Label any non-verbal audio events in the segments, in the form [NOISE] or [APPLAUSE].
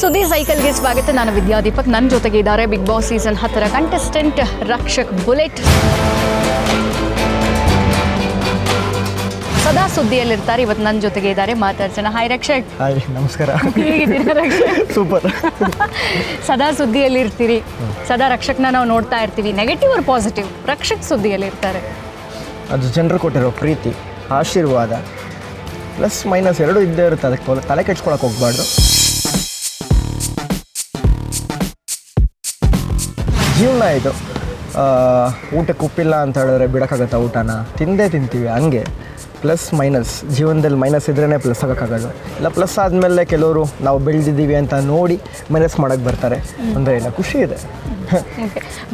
ಸುದ್ದಿ ಸೈಕಲ್ಗೆ ಸ್ವಾಗತ. ನಾನು ವಿದ್ಯಾದೀಪಕ್ ನನ್ನ ಜೊತೆಗೆ ಇದ್ದಾರೆ ಬಿಗ್ ಬಾಸ್ ಸೀಸನ್ ಹತ್ತರ ಕಂಟೆಸ್ಟೆಂಟ್ ರಕ್ಷಕ್ ಬುಲೆಟ್ ಸದಾ ಸುದ್ದಿಯಲ್ಲಿರ್ತಾರೆ. ಇವತ್ತು ನನ್ನ ಜೊತೆಗೆ ಇದ್ದಾರೆ ಮಾತಾಡ್ಸೋಣ. ಹಾಯ್ ರಕ್ಷಕ್. ಹಾಯ್ ನಮಸ್ಕಾರ. ಹೇಗಿದ್ದೀರಾ ರಕ್ಷಕ್? ಸೂಪರ್ ಸದಾ ಸುದ್ದಿಯಲ್ಲಿ ಇರ್ತೀರಿ ಸದಾ ರಕ್ಷಕ್ನ ನಾವು ನೋಡ್ತಾ ಇರ್ತೀವಿ. ನೆಗೆಟಿವ್ ಆರ್ ಪಾಸಿಟಿವ್ ರಕ್ಷಕ್ ಸುದ್ದಿಯಲ್ಲಿ ಇರ್ತಾರೆ ಅದು ಜನರು ಕೊಟ್ಟಿರೋ ಪ್ರೀತಿ ಆಶೀರ್ವಾದ ಪ್ಲಸ್ ಮೈನಸ್ ಎರಡೂ ಇದ್ದೇ ಇರುತ್ತೆ. ಅದಕ್ಕೆ ತಲೆ- ತಲೆ ಕೆಡ್ಸ್ಕೊಳಕ್ಕೆ ಹೋಗ್ಬಾರ್ದು. ಜೀವನ ಇದು. ಊಟಕ್ಕೆ ಉಪ್ಪಿಲ್ಲ ಅಂತ ಹೇಳಿದ್ರೆ ಬಿಡೋಕ್ಕಾಗತ್ತಾ ಊಟನ? ತಿಂದೇ ತಿಂತೀವಿ ಹಂಗೆ. ಪ್ಲಸ್ ಮೈನಸ್ ಜೀವನದಲ್ಲಿ ಮೈನಸ್ ಇದ್ರೇ ಪ್ಲಸ್ ಆಗೋಕ್ಕಾಗಲ್ಲ. ಇಲ್ಲ ಪ್ಲಸ್ ಆದಮೇಲೆ ಕೆಲವರು ನಾವು ಬೆಳೆದಿದ್ದೀವಿ ಅಂತ ನೋಡಿ ಮೈನಸ್ ಮಾಡೋಕ್ಕೆ ಬರ್ತಾರೆ. ಅಂದರೆ ಇಲ್ಲ ಖುಷಿ ಇದೆ.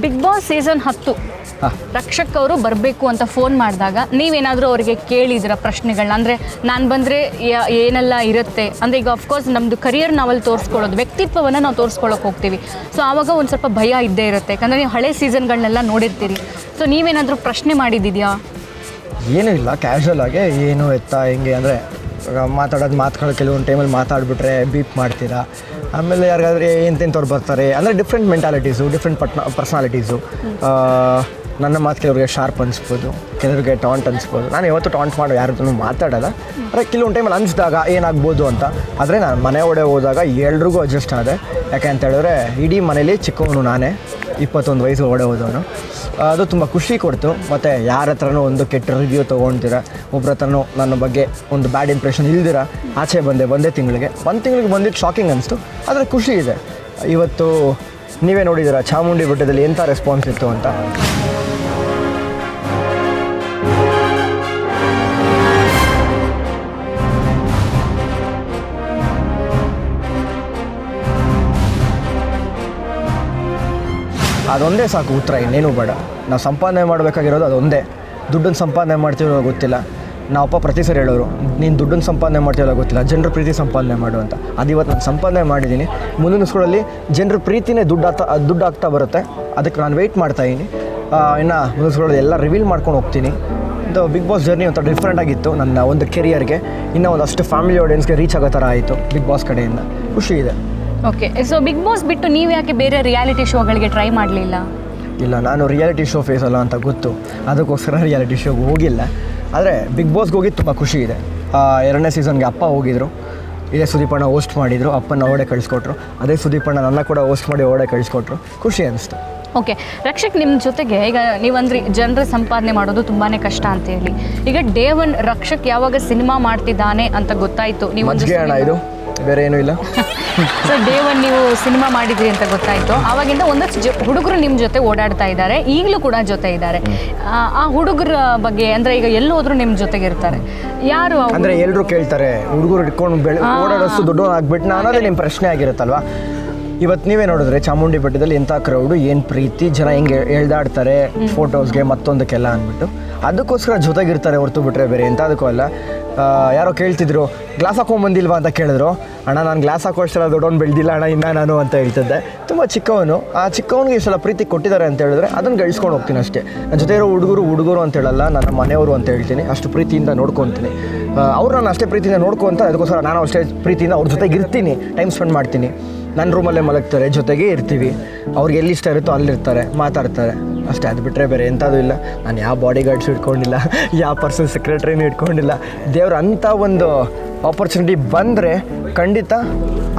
ಬಿಗ್ ಬಾಸ್ ಸೀಸನ್ ಹತ್ತು. ರಕ್ಷಕ್ ಅವರು ಬರಬೇಕು ಅಂತ ಫೋನ್ ಮಾಡಿದಾಗ ನೀವೇನಾದರೂ ಅವರಿಗೆ ಕೇಳಿದಿರ ಪ್ರಶ್ನೆಗಳನ್ನ? ಅಂದರೆ ನಾನು ಬಂದರೆ ಏನೆಲ್ಲ ಇರುತ್ತೆ? ಅಂದರೆ ಈಗ ಅಫ್ಕೋರ್ಸ್ ನಮ್ಮದು ಕರಿಯರ್ ನಾವಲ್ಲಿ ತೋರಿಸ್ಕೊಳ್ಳೋದು ವ್ಯಕ್ತಿತ್ವವನ್ನು ನಾವು ತೋರಿಸ್ಕೊಳ್ಳೋಕೆ ಹೋಗ್ತೀವಿ. ಸೊ ಆವಾಗ ಒಂದು ಸ್ವಲ್ಪ ಭಯ ಇದ್ದೇ ಇರುತ್ತೆ. ಯಾಕಂದರೆ ನೀವು ಹಳೆ ಸೀಸನ್ಗಳನ್ನೆಲ್ಲ ನೋಡಿರ್ತೀರಿ. ಸೊ ನೀವೇನಾದರೂ ಪ್ರಶ್ನೆ ಮಾಡಿದ್ದಿದ್ಯಾ? ಏನೂ ಇಲ್ಲ ಕ್ಯಾಶುವಲ್ ಆಗಿ ಏನು ಎತ್ತ, ಹೆಂಗೆ ಅಂದರೆ ಮಾತಾಡೋದು ಮಾತುಗಳು ಕೆಲವೊಂದು ಟೈಮಲ್ಲಿ ಮಾತಾಡಿಬಿಟ್ರೆ ಬೀಪ್ ಮಾಡ್ತೀರಾ. ಆಮೇಲೆ ಯಾರಿಗಾದ್ರೆ ಎಂತೆಂಥವ್ರು ಬರ್ತಾರೆ, ಅಂದರೆ ಡಿಫ್ರೆಂಟ್ ಮೆಂಟಾಲಿಟೀಸು ಡಿಫ್ರೆಂಟ್ ಪಟ್ನ ಪರ್ಸ್ನಾಲಿಟೀಸು ನನ್ನ ಮಾತು ಕೆಲವರಿಗೆ ಶಾರ್ಪ್ ಅನಿಸ್ಬೋದು, ಕೆಲವರಿಗೆ ಟಾಂಟ್ ಅನಿಸ್ಬೋದು. ನಾನು ಯಾವತ್ತೂ ಟಾಂಟ್ ಮಾಡೋ ಯಾರದನ್ನು ಮಾತಾಡೋಲ್ಲ ಅಂದರೆ ಕೆಲವೊಂದು ಟೈಮಲ್ಲಿ ಅನಿಸಿದಾಗ ಏನಾಗ್ಬೋದು ಅಂತ. ಆದರೆ ನಾನು ಮನೆ ಒಡೆ ಹೋದಾಗ ಎಲ್ರಿಗೂ ಅಡ್ಜಸ್ಟ್ ಆದೆ. ಯಾಕೆ ಅಂತ ಹೇಳಿದ್ರೆ, ಇಡೀ ಮನೇಲಿ ಚಿಕ್ಕವನು ನಾನೇ, ಇಪ್ಪತ್ತೊಂದು ವಯಸ್ಸು ಓಡೆ ಹೋದವನು. ಅದು ತುಂಬ ಖುಷಿ ಕೊಡ್ತು. ಮತ್ತು ಯಾರ ಹತ್ರನೂ ಒಂದು ಕೆಟ್ಟ ರಿವ್ಯೂ ತೊಗೊಳ್ತೀರ ಒಬ್ಬರ ಹತ್ರನೂ ನನ್ನ ಬಗ್ಗೆ ಒಂದು ಬ್ಯಾಡ್ ಇಂಪ್ರೆಷನ್ ಇಲ್ದಿರ? ಆಚೆ ಬಂದೆ, ಒಂದೇ ತಿಂಗಳಿಗೆ. ಒಂದು ತಿಂಗಳಿಗೆ ಬಂದಿದ್ದು ಶಾಕಿಂಗ್ ಅನಿಸ್ತು. ಆದರೆ ಖುಷಿ ಇದೆ. ಇವತ್ತು ನೀವೇ ನೋಡಿದ್ದೀರಾ ಚಾಮುಂಡಿ ಬೆಟ್ಟದಲ್ಲಿ ಎಂಥ ರೆಸ್ಪಾನ್ಸ್ ಇತ್ತು ಅಂತ? ಅದೊಂದೇ ಸಾಕು ಉತ್ತರ, ಇನ್ನೇನು ಬೇಡ. ನಾವು ಸಂಪಾದನೆ ಮಾಡಬೇಕಾಗಿರೋದು ಅದೊಂದೇ. ದುಡ್ಡನ್ನು ಸಂಪಾದನೆ ಮಾಡ್ತೀವೋ ಗೊತ್ತಿಲ್ಲ. ನಾವು ಅಪ್ಪ ಪ್ರತಿ ಸರಿ ಹೇಳೋರು, ನೀನು ದುಡ್ಡನ್ನು ಸಂಪಾದನೆ ಮಾಡ್ತೀವಲ್ಲ ಗೊತ್ತಿಲ್ಲ. ಜನರ ಪ್ರೀತಿ ಸಂಪಾದನೆ ಮಾಡು ಅಂತ. ಅದು ಇವತ್ತು ನಾನು ಸಂಪಾದನೆ ಮಾಡಿದ್ದೀನಿ. ಮುಂದಿನ ಸ್ಕೂಲಲ್ಲಿ ಜನರ ಪ್ರೀತಿನೇ ದುಡ್ಡು ಆಗ್ತಾ ದುಡ್ಡು ಆಗ್ತಾ ಬರುತ್ತೆ. ಅದಕ್ಕೆ ನಾನು ವೆಯ್ಟ್ ಮಾಡ್ತಾಯಿದ್ದೀನಿ ಇನ್ನು ಮುಂದಿನ ಸ್ಕೂಲಲ್ಲಿ ಎಲ್ಲ ರಿವೀಲ್ ಮಾಡ್ಕೊಂಡು ಹೋಗ್ತೀನಿ. ಇದು ಬಿಗ್ ಬಾಸ್ ಜರ್ನಿ ಒಂಥರ ಡಿಫ್ರೆಂಟ್ ಆಗಿತ್ತು ನನ್ನ ಒಂದು ಕೆರಿಯರ್ಗೆ ಇನ್ನೂ ಒಂದಷ್ಟು ಫ್ಯಾಮಿಲಿ ಆಡಿಯನ್ಸ್ಗೆ ರೀಚ್ ಆಗೋ ಥರ ಆಯಿತು ಬಿಗ್ ಬಾಸ್ ಕಡೆಯಿಂದ. ಖುಷಿ ಇದೆ. ಓಕೆ ಸೊ ಬಿಗ್ ಬಾಸ್ ಬಿಟ್ಟು ನೀವು ಯಾಕೆ ಬೇರೆ ರಿಯಾಲಿಟಿ ಶೋಗಳಿಗೆ ಟ್ರೈ ಮಾಡಲಿಲ್ಲ? ಇಲ್ಲ ನಾನು ರಿಯಾಲಿಟಿ ಶೋ ಫೇಸ್ ಅಲ್ಲ ಅಂತ ಗೊತ್ತು. ಅದಕ್ಕೋಸ್ಕರ ರಿಯಾಲಿಟಿ ಶೋಗೆ ಹೋಗಿಲ್ಲ. ಆದರೆ ಬಿಗ್ ಬಾಸ್ಗೆ ಹೋಗಿ ತುಂಬ ಖುಷಿ ಇದೆ. ಎರಡನೇ ಸೀಸನ್ಗೆ ಅಪ್ಪ ಹೋಗಿದ್ರು. ಇದೇ ಸುದೀಪಣ್ಣ ಹೋಸ್ಟ್ ಮಾಡಿದರು. ಅಪ್ಪನ ಓಡೆ ಕಳಿಸ್ಕೊಟ್ರು. ಅದೇ ಸುದೀಪಣ್ಣ ನನ್ನ ಕೂಡ ಹೋಸ್ಟ್ ಮಾಡಿ ಓಡೆ ಕಳಿಸ್ಕೊಟ್ರು. ಖುಷಿ ಅನಿಸ್ತು. ಓಕೆ ರಕ್ಷಕ್ ನಿಮ್ಮ ಜೊತೆಗೆ ಈಗ ನೀವಂದ್ರೆ ಜನರ ಸಂಪಾದನೆ ಮಾಡೋದು ತುಂಬಾ ಕಷ್ಟ ಅಂತ ಹೇಳಿ. ಈಗ ಡೇ ಒನ್ ರಕ್ಷಕ್ ಯಾವಾಗ ಸಿನಿಮಾ ಮಾಡ್ತಿದ್ದಾನೆ ಅಂತ ಗೊತ್ತಾಯ್ತು? ನೀವು ಇದು. ಬೇರೆ ಏನೂ ಇಲ್ಲ. ಸೊ ಡೇ ಒನ್ ನೀವು ಸಿನಿಮಾ ಮಾಡಿದ್ರಿ ಅಂತ ಗೊತ್ತಾಯ್ತು. ಆವಾಗಿಂದ ಒಂದಷ್ಟು ಜ ಹುಡುಗರು ನಿಮ್ಮ ಜೊತೆ ಓಡಾಡ್ತಾ ಇದ್ದಾರೆ. ಈಗಲೂ ಕೂಡ ಜೊತೆ ಇದ್ದಾರೆ. ಆ- ಹುಡುಗರ ಬಗ್ಗೆ ಅಂದ್ರೆ ಈಗ ಎಲ್ಲೋದ್ರೂ ಹೋದ್ರು ನಿಮ್ಮ ಜೊತೆಗೆ ಇರ್ತಾರೆ. ಯಾರು ಅವ್ರು? ಅಂದ್ರೆ ಎಲ್ಲರೂ ಕೇಳ್ತಾರೆ ಹುಡುಗರು ಇಟ್ಕೊಂಡು ಬೆಳೆ ಓಡಾಡೋಷ್ಟು ದೊಡ್ಡವನು ಆಗ್ಬಿಟ್ಟು ಅನ್ನೋದೇ ನಿಮ್ಮ ಪ್ರಶ್ನೆ ಆಗಿರುತ್ತಲ್ವಾ? ಇವತ್ತು ನೀವೇ ನೋಡಿದ್ರೆ ಚಾಮುಂಡಿ ಬೆಟ್ಟದಲ್ಲಿ ಎಂಥ ಕ್ರೌಡು ಏನು ಪ್ರೀತಿ ಜನ ಹೆಂಗೆ ಎಳ್ದಾಡ್ತಾರೆ ಫೋಟೋಸ್ಗೆ ಮತ್ತೊಂದಕ್ಕೆಲ್ಲ ಅಂದ್ಬಿಟ್ಟು. ಅದಕ್ಕೋಸ್ಕರ ಜೊತೆಗಿರ್ತಾರೆ ಹೊರತು ಬಿಟ್ಟರೆ ಬೇರೆ ಎಂಥದಕ್ಕೂ ಅಲ್ಲ. ಯಾರೋ ಕೇಳ್ತಿದ್ರು ಗ್ಲಾಸ್ ಹಾಕೊಂಬಂದಿಲ್ವಾ ಅಂತ ಕೇಳಿದ್ರು. ಅಣ್ಣ ನಾನು ಗ್ಲಾಸ್ ಹಾಕೋಷ್ಟೆಲ್ಲ ದೊಡ್ಡವನು ಬೆಳೆದಿಲ್ಲ ಅಣ್ಣ ಇನ್ನ ನಾನು ಅಂತ ಹೇಳ್ತಿದ್ದೆ. ತುಂಬ ಚಿಕ್ಕವನು. ಆ ಚಿಕ್ಕವನಿಗೆ ಇಷ್ಟೆಲ್ಲ ಪ್ರೀತಿ ಕೊಟ್ಟಿದ್ದಾರೆ ಅಂತ ಹೇಳಿದ್ರೆ ಅದನ್ನು ಗಳಿಸ್ಕೊಂಡು ಹೋಗ್ತೀನಿ ಅಷ್ಟೇ. ನನ್ನ ಜೊತೆ ಇರೋ ಹುಡುಗರು ಹುಡುಗರು ಅಂತ ಹೇಳಲ್ಲ ನನ್ನ ಮನೆಯವರು ಅಂತ ಹೇಳ್ತೀನಿ. ಅಷ್ಟು ಪ್ರೀತಿಯಿಂದ ನೋಡ್ಕೊತೀನಿ. ಅವ್ರು ನಾನು ಅಷ್ಟೇ ಪ್ರೀತಿಯಿಂದ ನೋಡ್ಕೊಂತ ಅದಕ್ಕೋಸ್ಕರ ನಾನು ಅಷ್ಟೇ ಪ್ರೀತಿಯಿಂದ ಅವ್ರ ಜೊತೆಗೆ ಇರ್ತೀನಿ ಟೈಮ್ ಸ್ಪೆಂಡ್ ಮಾಡ್ತೀನಿ. ನನ್ನ ರೂಮಲ್ಲೇ ಮಲಗ್ತಾರೆ, ಜೊತೆಗೆ ಇರ್ತೀವಿ. ಅವ್ರಿಗೆ ಎಲ್ಲಿ ಇಷ್ಟ ಇರುತ್ತೋ ಅಲ್ಲಿರ್ತಾರೆ, ಮಾತಾಡ್ತಾರೆ. ಅಷ್ಟೇ, ಅದು ಬಿಟ್ಟರೆ ಬೇರೆ ಎಂಥದ್ದು ಇಲ್ಲ. ನಾನು ಯಾವ ಬಾಡಿ ಗಾರ್ಡ್ಸ್ ಇಟ್ಕೊಂಡಿಲ್ಲ, ಯಾವ ಪರ್ಸನ್ ಸೆಕ್ರೆಟ್ರಿನೂ ಇಟ್ಕೊಂಡಿಲ್ಲ. ದೇವ್ರ ಅಂಥ ಒಂದು ಆಪರ್ಚುನಿಟಿ ಬಂದರೆ ಖಂಡಿತ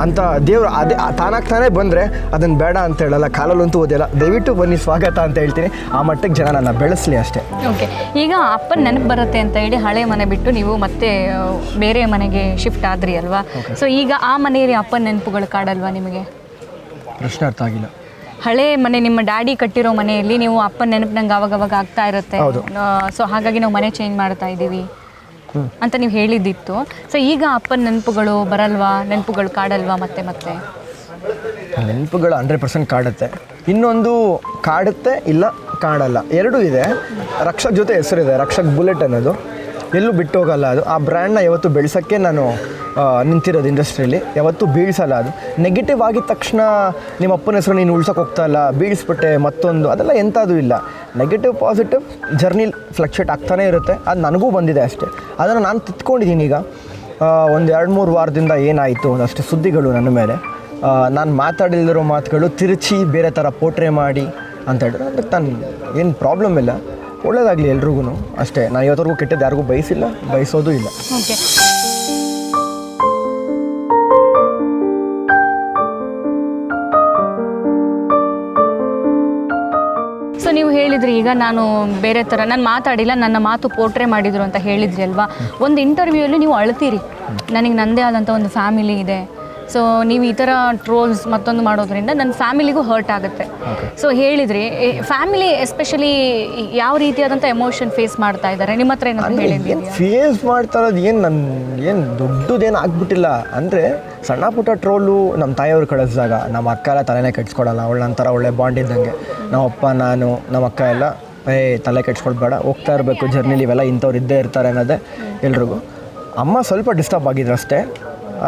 ಅಂತ ದೇವರು ಅದೇ ತಾನಾಗಿ ತಾನೇ ಬಂದರೆ ಅದನ್ನು ಬೇಡ ಅಂತ ಹೇಳಲ್ಲ ಕಾಲಲ್ಲಂತೂ ಓದಿಲ್ಲ. ದಯವಿಟ್ಟು ಬನ್ನಿ ಸ್ವಾಗತ ಅಂತ ಹೇಳ್ತೀನಿ. ಆ ಮಟ್ಟಕ್ಕೆ ಜನ ನನ್ನ ಬೆಳೆಸಲಿ ಅಷ್ಟೇ. ಓಕೆ ಈಗ ಅಪ್ಪನ ನೆನಪು ಬರುತ್ತೆ ಅಂತ ಹೇಳಿ ಹಳೆ ಮನೆ ಬಿಟ್ಟು ನೀವು ಮತ್ತೆ ಬೇರೆ ಮನೆಗೆ ಶಿಫ್ಟ್ ಆದ್ರಿ ಅಲ್ವಾ? ಸೊ ಈಗ ಆ ಮನೆಯಲ್ಲಿ ಅಪ್ಪನ ನೆನಪುಗಳು ಕಾಡಲ್ವಾ ನಿಮಗೆ? ಪ್ರಶ್ನೆ ಅರ್ಥ ಆಗಿಲ್ಲ. ಹಳೆ ಮನೆ ನಿಮ್ಮ ಡ್ಯಾಡಿ ಕಟ್ಟಿರೋ ಮನೆಯಲ್ಲಿ ನೀವು ಅಪ್ಪನ ನೆನಪು ನಂಗೆ ಅವಾಗ ಅವಾಗ ಆಗ್ತಾ ಇರುತ್ತೆ. ಸೊ ಹಾಗಾಗಿ ನಾವು ಮನೆ ಚೇಂಜ್ ಮಾಡ್ತಾ ಇದ್ದೀವಿ. ಅಂತ ನೀವು ಹೇಳಿದ್ದಿತ್ತು. ಸೊ ಈಗ ಅಪ್ಪನ ನೆನಪುಗಳು ಬರಲ್ವಾ? ನೆನಪುಗಳು ಕಾಡಲ್ವಾ ಮತ್ತೆ ಮತ್ತೆ? ನೆನಪುಗಳು ಹಂಡ್ರೆಡ್ ಪರ್ಸೆಂಟ್ ಕಾಡುತ್ತೆ. ಇನ್ನೊಂದು ಕಾಡುತ್ತೆ ಇಲ್ಲ ಕಾಡಲ್ಲ. ಎರಡೂ ಇದೆ. ರಕ್ಷಕ್ ಜೊತೆ ಹೆಸರಿದೆ, ರಕ್ಷಕ್ ಬುಲೆಟ್ ಅನ್ನೋದು. ಎಲ್ಲೂ ಬಿಟ್ಟು ಹೋಗಲ್ಲ ಅದು. ಆ ಬ್ರ್ಯಾಂಡ್ನ ಯಾವತ್ತು ಬೆಳೆಸೋಕ್ಕೆ ನಾನು ನಿಂತಿರೋದು ಇಂಡಸ್ಟ್ರಿಯಲ್ಲಿ ಯಾವತ್ತೂ ಬೀಳ್ಸಲ್ಲ ಅದು. ನೆಗೆಟಿವ್ ಆಗಿದ ತಕ್ಷಣ ನಿಮ್ಮ ಅಪ್ಪನ ಹೆಸರು ನೀನು ಉಳ್ಸೋಕೆ ಹೋಗ್ತಾ ಇಲ್ಲ, ಬೀಳಿಸ್ಬಿಟ್ಟೆ ಮತ್ತೊಂದು, ಅದೆಲ್ಲ ಎಂಥದ್ದು ಇಲ್ಲ. ನೆಗೆಟಿವ್ ಪಾಸಿಟಿವ್ ಜರ್ನಿ ಫ್ಲಕ್ಚುಯೇಟ್ ಆಗ್ತಾನೇ ಇರುತ್ತೆ. ಅದು ನನಗೂ ಬಂದಿದೆ ಅಷ್ಟೇ. ಅದನ್ನು ನಾನು ತಿತ್ಕೊಂಡಿದ್ದೀನಿ ಈಗ. ಒಂದು ಎರಡು ಮೂರು ವಾರದಿಂದ ಏನಾಯಿತು ಒಂದಷ್ಟು ಸುದ್ದಿಗಳು ನನ್ನ ಮೇಲೆ. ನಾನು ಮಾತಾಡಿಲ್ದಿರೋ ಮಾತುಗಳು ತಿರುಚಿ ಬೇರೆ ಥರ ಪೋಟ್ರೆ ಮಾಡಿ ಅಂತ ಹೇಳಿದ್ರೆ ಅದಕ್ಕೆ ನಾನು ಏನು ಪ್ರಾಬ್ಲಮ್ ಇಲ್ಲ. ಒಳ್ಳೇದಾಗಲಿ ಎಲ್ರಿಗೂ ಅಷ್ಟೇ ನಾನು ಇವತ್ತವರೆಗೂ ಕೆಟ್ಟದ್ದು ಯಾರಿಗೂ ಬಯಸಿಲ್ಲ ಬಯಸೋದು ಇಲ್ಲ. ಓಕೆ. ಸೊ ನೀವು ಹೇಳಿದ್ರಿ ಈಗ ನಾನು ಬೇರೆ ಥರ ನಾನು ಮಾತಾಡಿಲ್ಲ ನನ್ನ ಮಾತು ಪೋಟ್ರೆ ಮಾಡಿದ್ರು ಅಂತ ಹೇಳಿದ್ರಿ ಅಲ್ವಾ? ಒಂದು ಇಂಟರ್ವ್ಯೂ ಅಲ್ಲಿ ನೀವು ಅಳ್ತೀರಿ. ನನಗೆ ನನ್ನದೇ ಆದಂಥ ಒಂದು ಫ್ಯಾಮಿಲಿ ಇದೆ. ಸೊ ನೀವು ಈ ಥರ ಟ್ರೋಲ್ಸ್ ಮತ್ತೊಂದು ಮಾಡೋದ್ರಿಂದ ನನ್ನ ಫ್ಯಾಮಿಲಿಗೂ ಹರ್ಟ್ ಆಗುತ್ತೆ. ಸೊ ಹೇಳಿದ್ರಿ ಫ್ಯಾಮಿಲಿ ಎಸ್ಪೆಷಲಿ ಯಾವ ರೀತಿಯಾದಂಥ ಎಮೋಷನ್ ಫೇಸ್ ಮಾಡ್ತಾ ಇದ್ದಾರೆ? ನಿಮ್ಮ ಹತ್ರ ಏನಾದ್ರು ಹೇಳಿದ್ರಿ ಫೇಸ್ ಮಾಡ್ತಾ ಇರೋದು ಏನು ನನ್ನ ಏನು ದೊಡ್ಡದೇನು ಆಗ್ಬಿಟ್ಟಿಲ್ಲ. ಅಂದರೆ ಸಣ್ಣ ಪುಟ್ಟ ಟ್ರೋಲು ನಮ್ಮ ತಾಯಿಯವ್ರು ಕಳಿಸಿದಾಗ ನಮ್ಮ ಅಕ್ಕ ಎಲ್ಲ ತಲೆನೇ ಕೆಡ್ಸ್ಕೊಡಲ್ಲ ಅವಳ ನಂತರ ಒಳ್ಳೆ ಬಾಂಡ್ ಇದ್ದಂಗೆ. ನಮ್ಮಪ್ಪ ನಾನು ನಮ್ಮ ಅಕ್ಕ ಎಲ್ಲ ಏ ತಲೆ ಕೆಡ್ಸ್ಕೊಳ್ಬೇಡ ಹೋಗ್ತಾ ಇರಬೇಕು ಜರ್ನಿಲಿ ಇವೆಲ್ಲ ಇಂಥವ್ರು ಇದ್ದೇ ಇರ್ತಾರೆ ಅನ್ನೋದೇ ಎಲ್ರಿಗೂ. ಅಮ್ಮ ಸ್ವಲ್ಪ ಡಿಸ್ಟರ್ಬ್ ಆಗಿದ್ರು ಅಷ್ಟೇ.